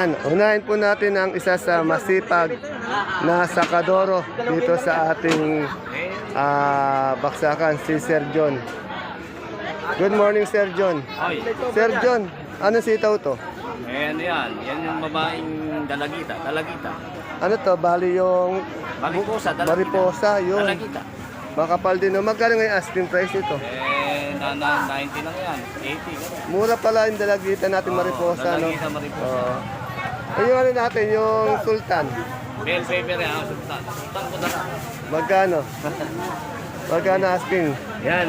Yan, unahin po natin ang isa sa masipag na sakadoro dito sa ating ah, baksakan, si Sir John. Good morning, Sir John. Ay, Sir John, ano sitaw to? eh ano yan? Yan yung babaeng dalagita. Dalagita. Ano to? Bali yung Mariposa, dalagita. mariposa, yun. Dalagita. Makapal din. no? Magkano ngayon asking price nito? Eh, na, na, 90 lang yan. 80. ganun. Mura pala yung dalagita natin mariposa, no? Dalagita, mariposa. Oo. Eh, yung ano natin, yung sultan. Bell pepper yan. ah, Sultan. Sultan ko dala. Magkano? Magkano asking? Yan.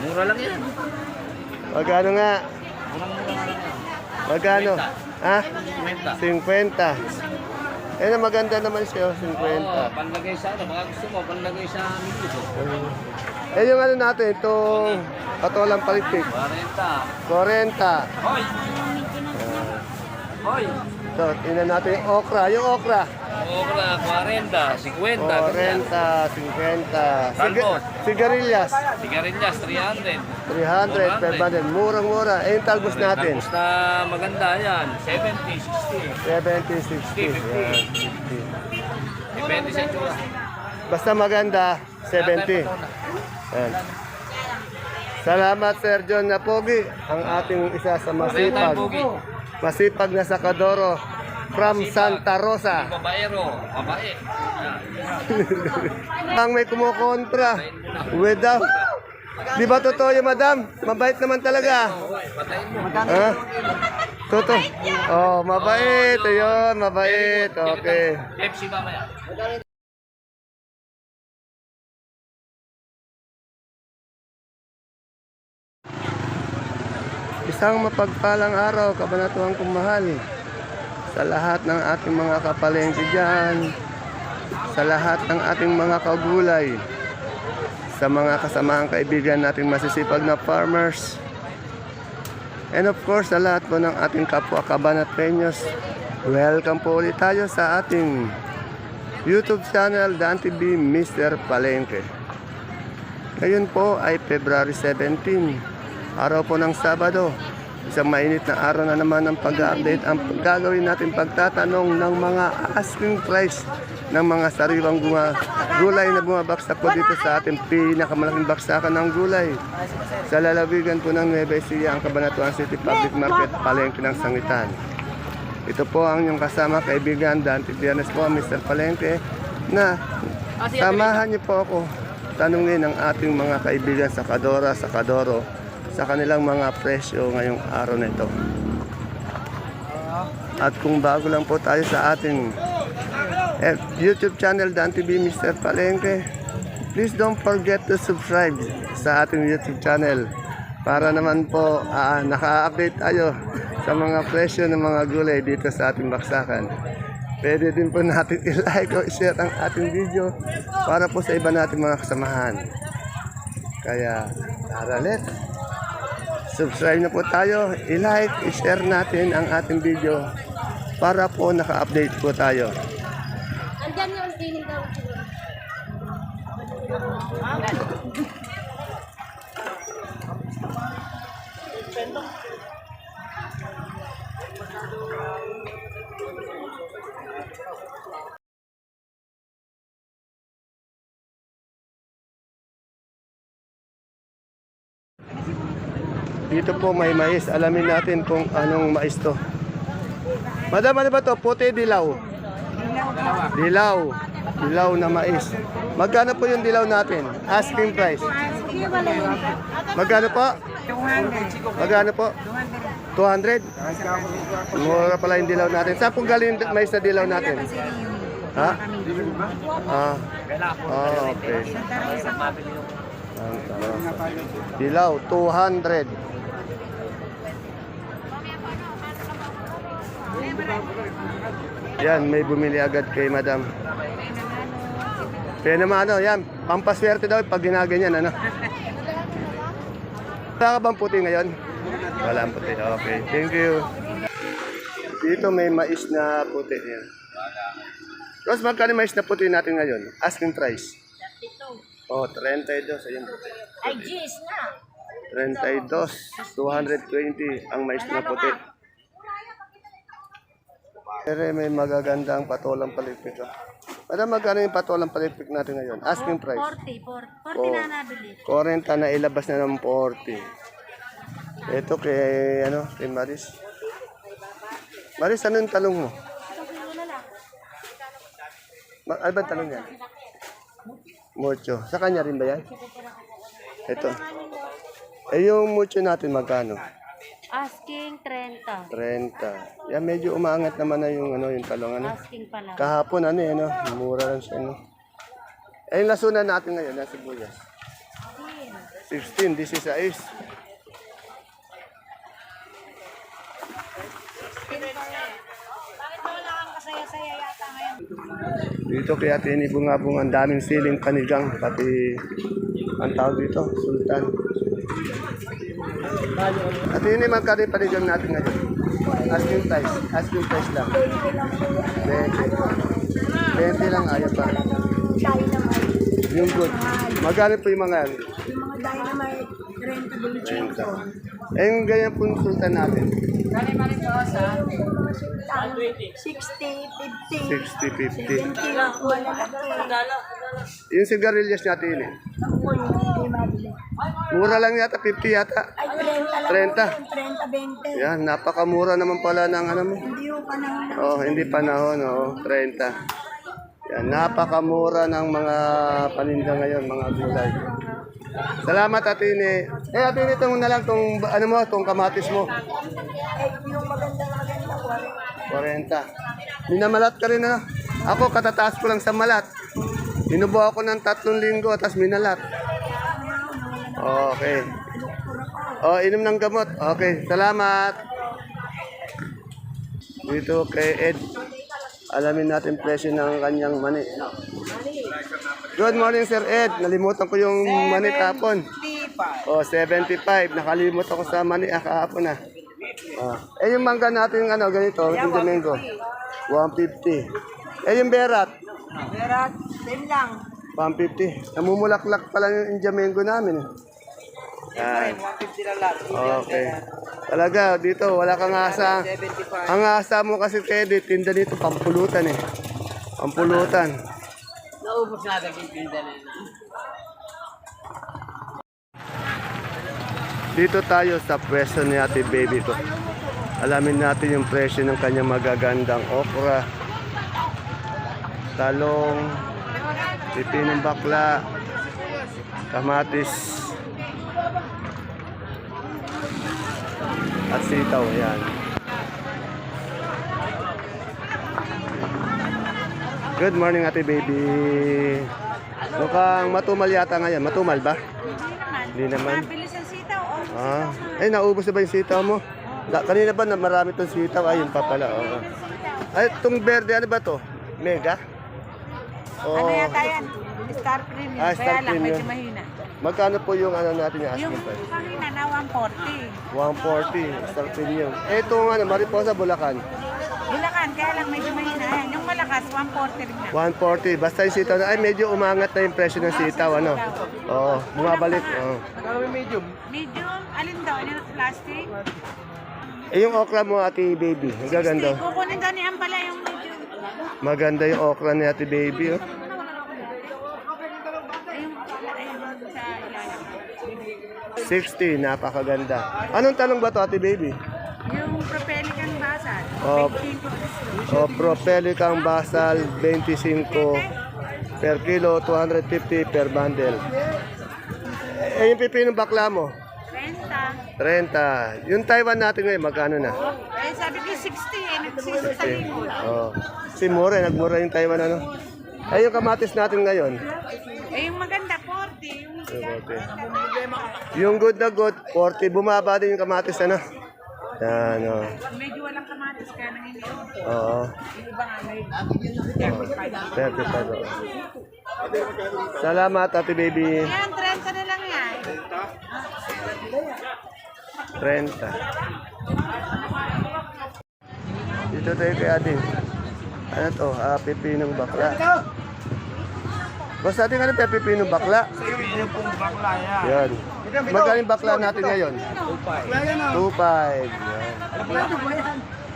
Mura lang yan. Magkano nga? Murang-mura lang yan. Magkano? Ha? 50. 50. Eh, na maganda naman siya, 50. Oo, panlagay sa ano. Baka gusto mo, panlagay sa minuto. Eh, yung ano natin, itong patolang palitik. 40. 40. Hoy! Hoy! So, tingnan natin yung okra. Yung okra. Okra, 40. 50. 40, 50. Talbos. sigarilyas. Sigarilyas, 300. 300, 500. Murang-mura. Eh, yung talbos natin. Tapos na maganda yan. 70, 60. 70, 60. Yan, 60. Depende sa itsura. Basta maganda, 70. Yan. Salamat, Sir John Napogi, ang ating isa sa masipag. Masipag na sakadoro from Santa Rosa. Babaero, babae. Ang may kumukontra. Without. Di ba totoo yung madam? Mabait naman talaga. Ha? Totoo. Oh, mabait. Ayun, mabait. Okay. Isang mapagpalang araw, kabanatuang kumahal. Sa lahat ng ating mga kapalengke dyan, sa lahat ng ating mga kagulay, sa mga kasamaang kaibigan nating masisipag na farmers, and of course, sa lahat po ng ating kapwa kabanatenyos, welcome po ulit tayo sa ating YouTube channel, Dan TV Mr. Palengke. Ngayon po ay February 17, araw po ng Sabado. Isang mainit na araw na naman ng pag-update ang gagawin natin pagtatanong ng mga asking price ng mga sariwang bunga, gulay na bumabaksak po dito sa ating pinakamalaking baksakan ng gulay. Sa lalawigan po ng Nueva Ecija, ang Cabanatuan City Public Market, palengke ng Sangitan. Ito po ang inyong kasama, kaibigan, Dante Biernes po, Mr. Palengke, na samahan niyo po ako tanungin ang ating mga kaibigan sa Kadora, sa Kadoro, sa kanilang mga presyo ngayong araw na ito. At kung bago lang po tayo sa ating eh, YouTube channel, Dan TV Mr. Palengke, please don't forget to subscribe sa ating YouTube channel para naman po ah, naka-update tayo sa mga presyo ng mga gulay dito sa ating baksakan. Pwede din po natin i-like o i-share ang ating video para po sa iba nating mga kasamahan. Kaya, tara let's subscribe na po tayo, i-like, i-share natin ang ating video para po naka-update po tayo. Andyan yung tingin daw. Dito po may mais. Alamin natin kung anong mais to. Madam, ano ba to? Puti, dilaw? Dilaw. Dilaw na mais. Magkano po yung dilaw natin? Asking price. Magkano po? Magkano po? 200? Mura pala yung dilaw natin. Saan po galing mais na dilaw natin? Ha? Ah. Ah, okay. Dilaw, 200. Yan, may bumili agad kay madam. Kaya naman ano, yan, pampaswerte daw pag ginaganyan, ano. Wala ka bang puti ngayon? Wala ang puti, okay. Thank you. Dito may mais na puti yan. Tapos magkano mais na puti natin ngayon? Asking price. Oh, 32. Ayun. Ay, jeez na. 32. 220 ang mais na puti. Pero may magagandang patolang palipik. Oh. Madam, magkano yung patolang palipik natin ngayon? Asking price. 40, 40, 40 Oh. na nabili. 40 na ilabas na ng 40. Ito kay, ano, kay Maris. Maris, ano yung talong mo? Ma ano ba talong yan? Mucho. Sa kanya rin ba yan? Ito. Eh, yung mucho natin magkano? Asking 30. 30. Yan, medyo umaangat naman na yung, ano, yung talong, ano. Asking pala. Kahapon, ano, eh, no? Mura lang siya, no? Eh, yung lasunan natin ngayon, nasa sibuyas. 16, this is ngayon? Dito kaya tinibungabong ang daming siling panigang, pati ang tawag dito, sultan. At yun yung magkano yung panigang natin ngayon. Asking price, asking price lang. 20. 20 lang, ayaw pa. Dynamite. Yung good. Magkano po yung mga yan? Yung mga dynamite, 30 20. Eh, yung ganyan po yung sultan natin. 60, 50. 60, 50. 20 lang. Yung sigarilyas natin eh. Ako yung hindi mabili. Mura lang yata, 50 yata. Ay, 30 lang. 30. 30, 20. Yan, napakamura naman pala ng ano mo. Hindi yung panahon na. Oh, hindi panahon, oh, 30. Yan, napakamura ng mga paninda ngayon, mga gulay. Salamat, Atine. Eh, Atine, itong na lang, tong, ano mo, tong kamatis mo. Eh, yung magandang maganda, 40. Minamalat ka rin, na. Ako, katataas ko lang sa malat. Inubo ako ng tatlong linggo, tapos minalat. Okay. Oh, inom ng gamot. Okay, salamat. Dito kay Ed. Alamin natin presyo ng kanyang mani. Good morning, Sir Ed. Nalimutan ko yung mani kahapon. Oh, 75. Nakalimot ako sa mani ah, kahapon na. Ah. Eh, yung mangga natin, ano, ganito, yung Domingo. 150. Eh, yung berat, Meron, same lang. 150. Namumulaklak pala yung Indiamengo namin. Eh. Yan. Okay. Talaga, dito, wala kang asa. Ang asa mo kasi, Teddy, tinda dito, pampulutan eh. Pampulutan. Naubos na naging pinda na Dito tayo sa presyo ni ate baby ko. Alamin natin yung presyo ng kanyang magagandang okra, talong, pipinong bakla, kamatis, at sitaw. Yan. Good morning ate baby. Mukhang matumal yata ngayon. Matumal ba? Hindi naman. Bilis ang sitaw, oh. Ah, ay naubos na ba yung sitaw mo? Da, kanina ba na marami tong sitaw? Ayun pa pala. oo. Ay, itong verde, ano ba to? Mega? Oh, Ano yata yan? Star Premium. Ah, Star Kaya lang, Premium. medyo mahina. magkano po yung ano natin yung Yung asking price? kanina na 140. 140, Star Premium. Eh, itong ano, Mariposa, Bulacan. Bulacan, kaya lang medyo mahina. Ayan, yung malakas, 140 rin na. 140. Basta yung sitaw na, ay medyo umangat na yung presyo ng sitaw, ano? Oo, bumabalik. Oo. Medium, alin daw? Alin ang plastic? Eh, yung okra mo, ate baby. Ang gaganda. Kukunin daw ni Ampala yung medium. Maganda yung okra ni ate baby, oh. Ayun, ayun sa ilalim. 60, napakaganda. Anong talong ba to, ate baby? Yung propelican basal, Oh. 25 O Propelican Basal 25 per kilo, 250 per bundle. Eh, yung pipinong bakla mo, 30. 30. Yung Taiwan natin ngayon, magkano na? Eh, sabi ko 60 eh, nagsisi sa linggo. Oh. Si Mura, nagmura yung Taiwan ano. Eh, yung kamatis natin ngayon. Eh, yung maganda, 40. Yung Okay. Yung good na good, 40. Bumaba din yung kamatis ano. Yan, oh. medyo walang kamatis kaya nanginginom. Oo. Yung iba nga may 35. oh. Salamat, ate baby. Yan, 30 na lang yan. 30. Dito tayo kay Ate. Ano to? Ah, pipinong bakla. Basta ating ano tayo pipinong bakla? Yan. Magkano yung bakla natin ngayon? 2.5. 2.5.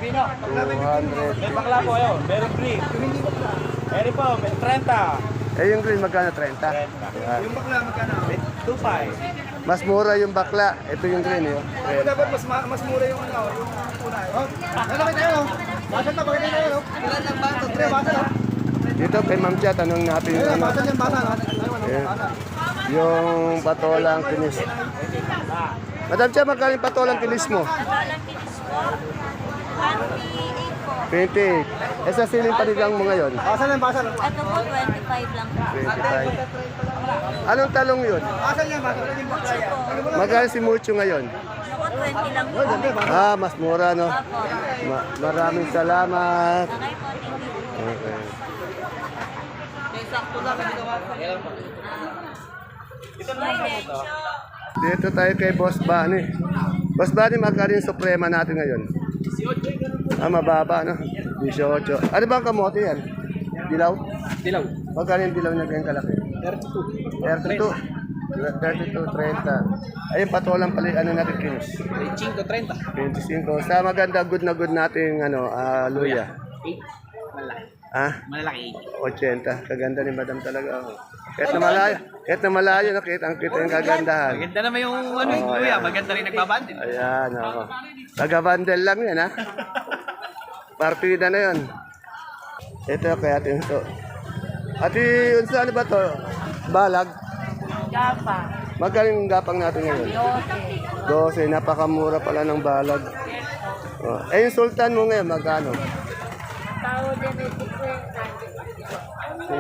Yan. 200. Bakla po yun. Meron green. Meron po. 30. Eh, yung green, magkano? 30? Yan. bakla magkano? 25. Mas mura yung bakla. Ito yung green, yun. dapat mas ma- mas mura yung ano, yung una. Oh, ano ba tayo? Basal na, bakit tayo? Ilan ang basal? Tre, basal. Oh. Dito kay Ma'am Chia, tanong natin yung, ano, basal. yung patolang kinis. Madam Chia, magkano yung patolang kinis mo? Walang kinis po. 28 po. 28. Eh, sa siling panigang mo ngayon? Basal yan, basal. Ito po, 25 lang po. 25. Anong talong yun? Basal yan, yung bakla yan? Magkano si Mucho ngayon? Ako, 20 lang po. Ah, mas mura, no? Ma- maraming salamat. Okay po, thank you. Okay. Dito tayo kay Boss Bani. Boss Bani, yung suprema natin ngayon? Ah, mababa, no? 18. Ano ba ang kamote yan? Dilaw? Dilaw. Magkano yung dilaw niya ganyan kalaki? 32. 32. 32, 30. Ayun, patulang pala yung ano natin kinis. 25, 30. 25. Sa maganda, good na good nating ano, ah, luya. 8. Malaki. Ah, Malalaki 80. Kaganda ni Madam talaga. Oh. Kahit na malayo, kahit na malayo, nakita ang kita yung kagandahan. Maganda naman yung ano yung Oo, kuya. yan. Maganda rin nagbabandin. Ayan, ako. Taga-bundle lang yan, ha? Partida na yun. Ito kay Ate Unso. Ate Unso, ano ba to? Balag? Gapa. Magaling gapang natin ngayon. 12. Napakamura pala ng balag. Oh. Eh, yung sultan mo ngayon, magkano? Tao din ay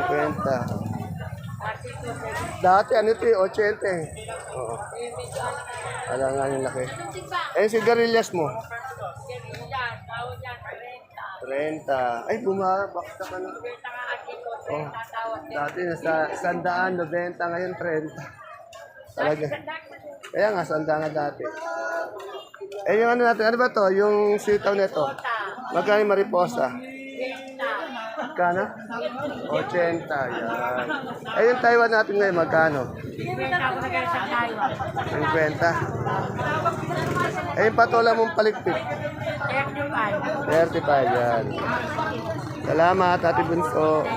50. Dati ano ito eh, 80 eh. Oo. Wala nga yung laki. Eh, yung sigarilyas mo? 30. Ay, bumabakta ka na. Oh. Dati nasa sandaan, 90, ngayon 30. Talaga. Kaya nga, sanda nga dati. Eh, yung ano natin, ano ba to? Yung sitaw nito. Magkano mariposa? Magkano? 80, yan. Eh, yung Taiwan natin ngayon, magkano? 50. Eh, yung patola mong palikpik? 35, yan. Salamat, Ate Bunso.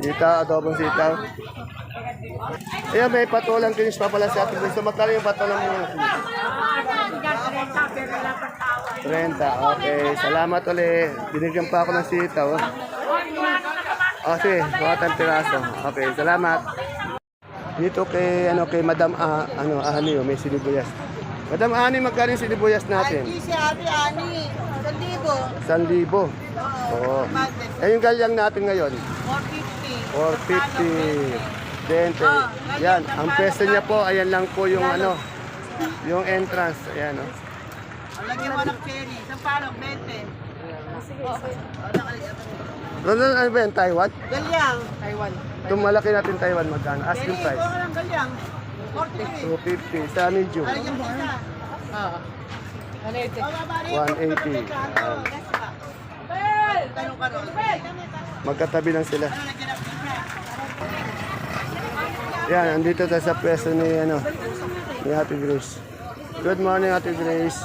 Sitaw, adobong sitaw. Ayan, may patolang kinis pa pala sa Ate Bunso. Magkano yung patolang mo? 30, okay. Salamat ulit. Binigyan pa ako ng sitaw. Oh, sige, tayong piraso. Okay, salamat. Dito kay ano kay Madam ah, ano Ani, oh, may sinibuyas. Madam Ani, magkano yung sinibuyas natin? si Ate Ani. Sa libo. 1,000. Oo. Eh yung galyang natin ngayon, 450. 450. Dente. Yan, ang pwesto niya po, ayan lang po yung ano, yung entrance. Ayan, oh. Lagyan mo ng cherry. Sa palong, 20. Ronald, ano ba yan? Taiwan? Galyang. Taiwan. Itong malaki natin Taiwan, magkano? Asking price. Ito lang galyang. 43. 250. Sa medium, Lagyan mo isa. Oo. 180. 180. Ayan. Tanong ka ron. Magkatabi lang sila. Yan, andito tayo sa pwesto ni, ano, ni Ate Grace. Good morning, Ate Grace.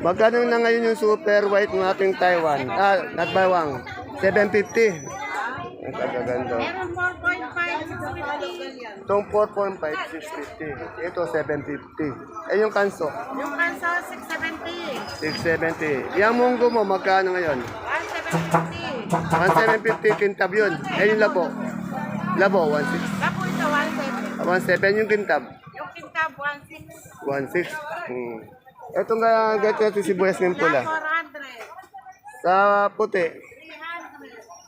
Magkano na ngayon yung super white ng ating Taiwan? Ah, not bawang. 750. Ang kagaganda. Meron 4.5. Itong 4.5, 650. Ito, 750. Eh, yung kanso, Yung kanso, 670. 670. Yung munggo mo, magkano ngayon? 170. 1,750 kintab yun. Eh, yung labo. Labo, 1,600. Kapo ito, 170. 1,700 yung kintab. Yung kintab, 16. 1,600. Hmm. Itong uh, gato natin sibuyas ng pula. 400. Sa puti,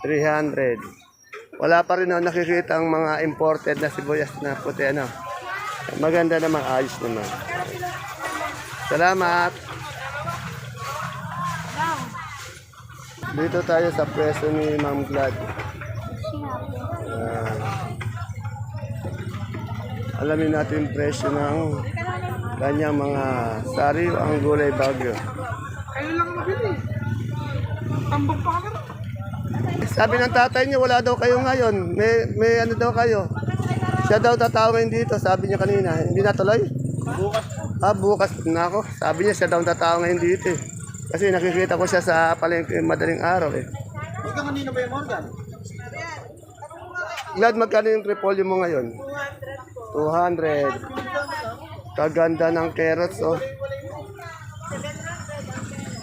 300. Wala pa rin ako nakikita ang mga imported na sibuyas na puti. Ano? Maganda naman, ayos naman. Salamat. Dito tayo sa preso ni Ma'am Glad. Ayan. alamin natin presyo ng kanyang mga sariw ang gulay bagyo. Sabi ng tatay niya, wala daw kayo ngayon. May, may ano daw kayo. Siya daw tatawin dito, sabi niya kanina. Hindi natuloy? Bukas. Ah, bukas na ako. Sabi niya siya daw tatao ngayon dito eh. Kasi nakikita ko siya sa palengke madaling araw eh. Ikaw kanina ba yung Morgan? Glad magkano yung repolyo mo ngayon? 200. Kaganda ng carrots oh.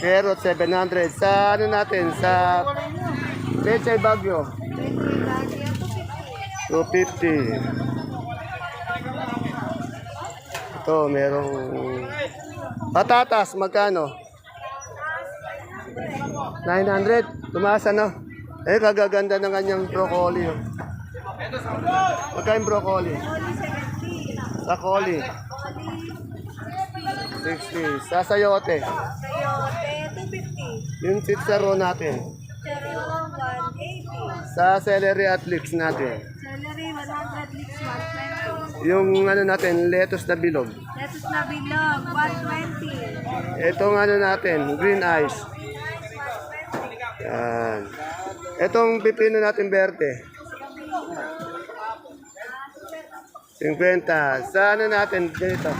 Carrots 700. Sa ano natin? Sa Pechay Bagyo. 250. Ito, merong patatas, magkano? 900. Tumaas ano? Eh, kagaganda ng kanyang broccoli. Oh. Magkano broccoli? Sa coli. 60. Sa sayote. Yung sitsaro natin. Sa celery at leeks natin. Celery, 100 leeks, 120. Yung ano natin, lettuce na bilog. Lettuce na bilog, 120. Itong ano natin, green eyes. Yan. Itong pipino natin verde. 50. Sa ano natin, ganito.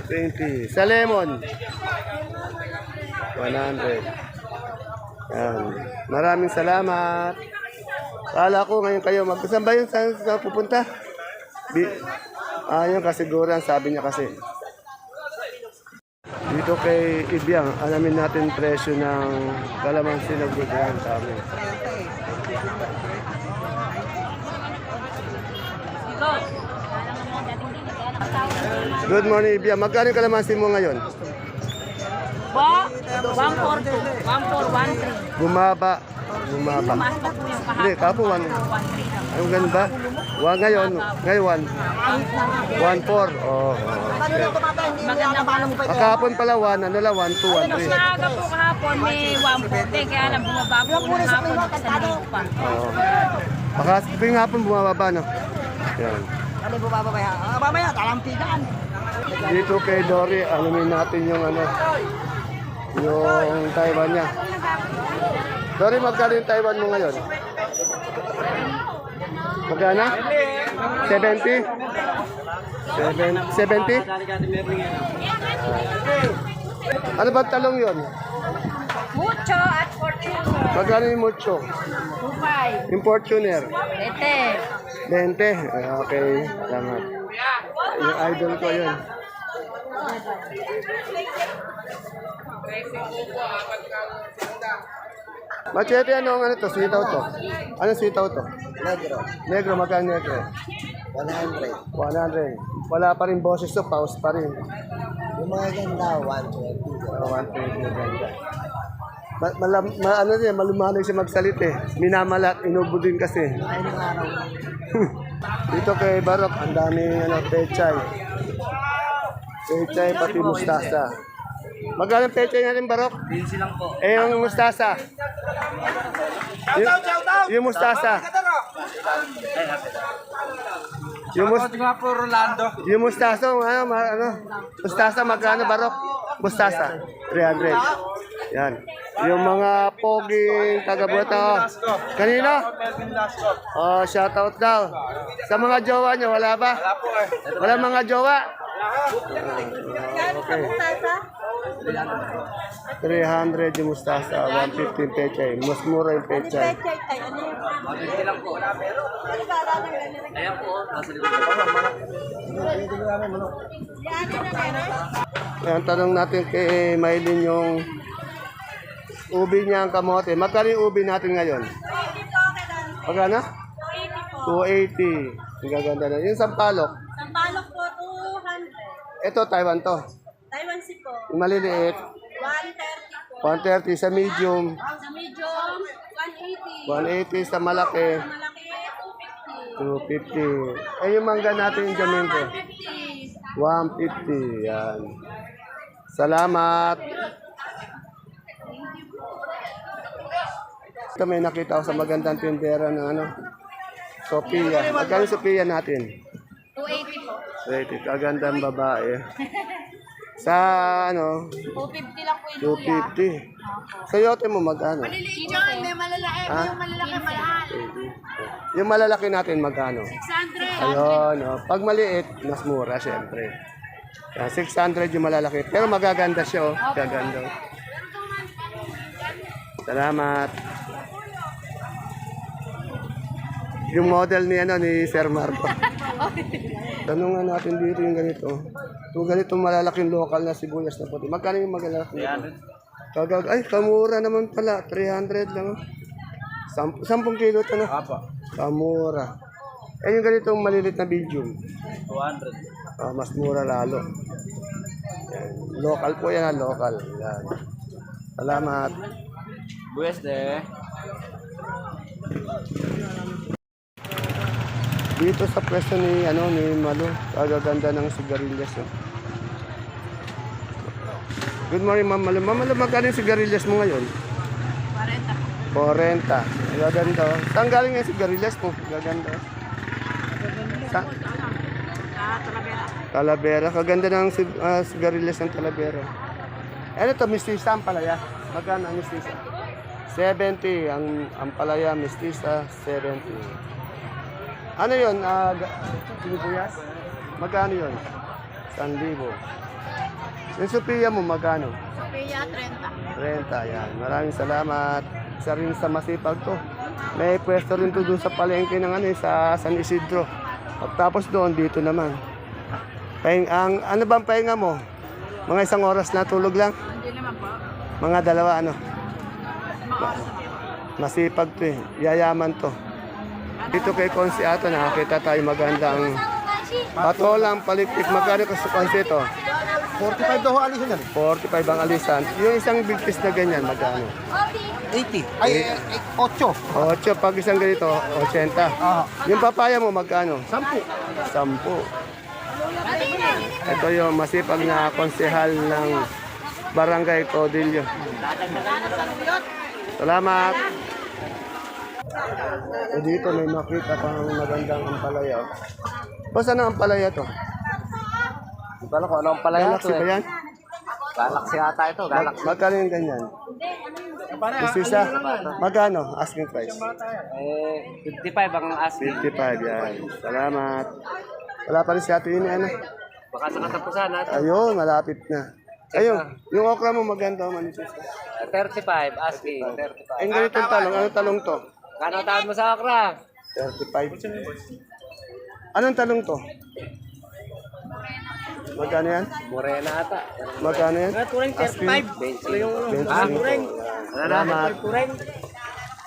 120. Sa lemon. 100. Yan. Maraming salamat. Kala ko ngayon kayo mag... Saan ba yun? Saan, saan pupunta? Bi ah, yung kasiguran, sabi niya kasi. Dito kay Ibiang, alamin natin presyo ng kalamansi na gudahan sa amin. Good morning, Ibiang. Magkano yung kalamansi mo ngayon? Po, 142, 1413. Bumaba. Bumaba. Mas pa po yung Hindi, kahapon. kapo one. 13 lang. Ang ganun ba? Wa ngayon, ngayon, Kahit lang. 1-4. Oh, oh. Maganda pa. Akapon pala 1, ano lang, 1, 2, 1, 3. Maaga po kahapon may 140, kaya lang bumaba po ng hapon sa pa. Oo. Baka tuwing hapon bumababa, no? Yan. Ano po bababaya? Ah, mamaya, talampikan. Dito kay Dory, alamin natin yung ano, yung Taiwan niya. Dory, magkano yung Taiwan mo ngayon? Magkano? 70? 70? 70? Ano ba talong yon? Mucho at fortune. Magkano yung mucho? 25. Yung Fortuner? Ete. 20? Ay, okay, salamat. Yung idol ko yun. Machete, ano ang ano to? Sitaw to? Ano sitaw to? Negro, Negro, magkano negro? 100. 100. Wala pa rin boses to, pause pa rin. Yung mga ganda, 120. Oh, 120 ganda. Ma, malam, ma, ano din, malumanay siya magsalita eh. Minamalat, inubo din kasi. Dito kay Barok, ang daming ano, pechay. Pechay, pati mustasa. Magkano pechay natin, Barok? 15 lang po. Eh, yung mustasa. Yung, yung mustasa. Yung, mus, nga po, Rolando. yung mustasa, ano, ma, ano, mustasa, magkano, Barok? Mustasa, 300. Yan. Yung mga poging taga-buta. Kanina? Melvin Lasco. Oh, shout out daw. Sa mga jowa niyo, wala ba? Wala po eh. Wala mga jowa? Okay. 300 yung mustasa, 150 yung pechay. Mas mura yung pechay. 15 lang po. Ayan po, nasa likod. Ang tanong natin kay Maylin yung ubi niya ang kamote. Magkano ubi natin ngayon? Magkano? 280. Ang gaganda na. Yung sampalok. Sampalok po, 200. Ito, Taiwan to. Taiwan si po, Yung maliliit, 130 po. 130 sa medium, Sa medium, 180. 180 sa malaki, Malaki, 250. Eh, yung mangga natin yung jamingo. 250. 150. Yan. Salamat. Ito may nakita ko sa magandang tindera ng ano. Sophia. Magkano Sophia natin? 280 po. Wait, kagandang babae. Sa ano, 250 lang po yung luya. 250. Sa yote mo magkano? John, may malalaki. Ha? Yung malalaki mahal. Yung malalaki natin magkano? 600. Ayun, oh. pag maliit, mas mura syempre. Yan, 600 yung malalaki. Pero magaganda siya, oh. Gaganda. Salamat. Yung model ni ano ni Sir Marco. Tanungan natin dito yung ganito. Kung ganito malalaking local na sibuyas na puti. Magkano yung malalaki? 300. Kagag ay, kamura naman pala. 300 lang. oh. Samp 10 kilo ito na. Apa. Kamura. Eh, yung ganitong malilit na medium. 200. Ah, mas mura lalo. Yan. Local po yan, ah, local. Yan. Salamat. Buwes de. Dito sa pwesto ni, ano, ni Malo, kagaganda ng sigarilyas. Oh. Good morning, Ma'am Malo. Ma'am Malo, magkano yung sigarilyas mo ngayon? 40. 40. Gaganda. oh. Saan galing yung sigarilyas mo? Gaganda. Sa? Talavera. Kaganda ng ah, sigarilyas ng Talavera. Ano to, mistisa ang palaya? Magkano ang mistisa? 70. Ang, ang palaya, mistisa, 70. Ano yun? Uh, sinibuyas? Magkano yun? 1,000. Yung Sophia mo, magkano? Sophia, 30. 30, yan. Maraming salamat. Isa rin sa masipag to. May pwesto rin to doon sa palengke ng ano, eh, sa San Isidro. Pagtapos doon, dito naman. Pahing, ang, ano bang pahinga mo? Mga isang oras na tulog lang? Hindi naman po. Mga dalawa, ano? Masipag to eh. Yayaman to. Dito kay Konsi Ato, nakakita tayo magandang patolang palikpik. Magkano ka sa Konsi ito? 45 daw ho alisin yan. 45 ang alisan. Yung isang big piece na ganyan, magkano? 80. Ay, eh, eh, 8. 8. Pag isang ganito, 80. Ah, Yung papaya mo, magkano? 10. 10. Ito yung masipag na konsehal ng Barangay Codillo. Salamat. Eh, dito may makita pang magandang ampalaya. Boss, ano ampalaya to? Hindi ko alam kung anong palaya Galaxy to ba eh. yan? Galaxy ata ito. Galaxy. Magkano yung ganyan? Isisa. Magkano? Asking price. Eh, 55 ang asking. 55 yan. Salamat. Wala pa rin si Ate Ini, ano? Baka sa katapusan natin. Ayun, malapit na. Ayun, yung okra mo maganda manisis. 35 asking. 35. Ay, ganitong talong. Anong talong to? Kano tawad mo sa okra? 35. Anong talong to? Magkano yan? Morena ata. Magkano yan? Turing 35. Ano yung 25. Turing. Salamat. Turing.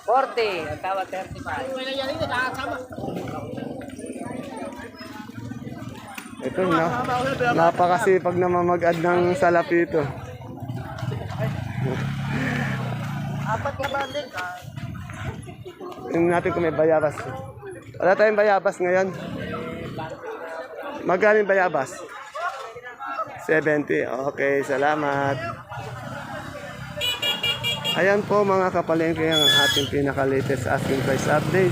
40. Ang tawad 35. Ito na. Napakasipag na mamagad ng salapito. Tingnan natin kung may bayabas. Wala tayong bayabas ngayon. Magkano yung bayabas? 70. Okay, salamat. Ayan po mga kapalengke ang ating pinaka-latest asking price update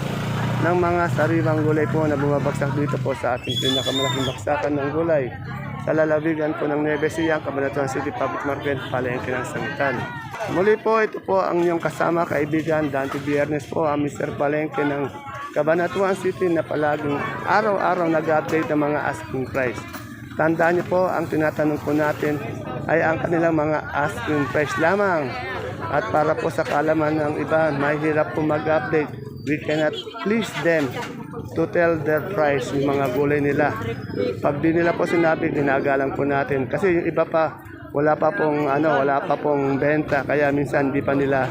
ng mga sariwang gulay po na bumabagsak dito po sa ating pinakamalaking baksakan ng gulay sa lalawigan po ng Nueva Ecija, Cabanatuan City Public Market, Palengke ng Sangitan. Muli po, ito po ang inyong kasama, kaibigan, Dante Biernes po, ang Mr. Palengke ng Cabanatuan City na palaging araw-araw nag-update ng mga asking price. Tandaan niyo po, ang tinatanong po natin ay ang kanilang mga asking price lamang. At para po sa kalaman ng iba, mahirap po mag-update. We cannot please them to tell their price yung mga gulay nila. Pag di nila po sinabi, ginagalang po natin. Kasi yung iba pa, wala pa pong ano, wala pa pong benta kaya minsan di pa nila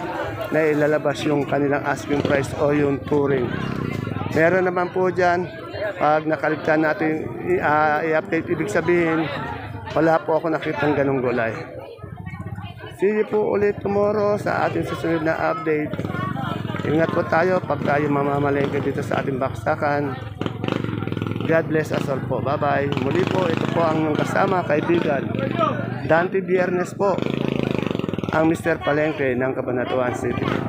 nailalabas yung kanilang asking price o yung touring. Meron naman po dyan, pag nakaligtan natin i-update, ibig sabihin, wala po ako nakitang ganong gulay. See you po ulit tomorrow sa ating susunod na update. Ingat po tayo pag tayo mamamalengke dito sa ating baksakan. God bless us all po. Bye-bye. Muli po, ito po ang inyong kasama, kaibigan. Dante Biernes po, ang Mr. Palengke ng Cabanatuan City.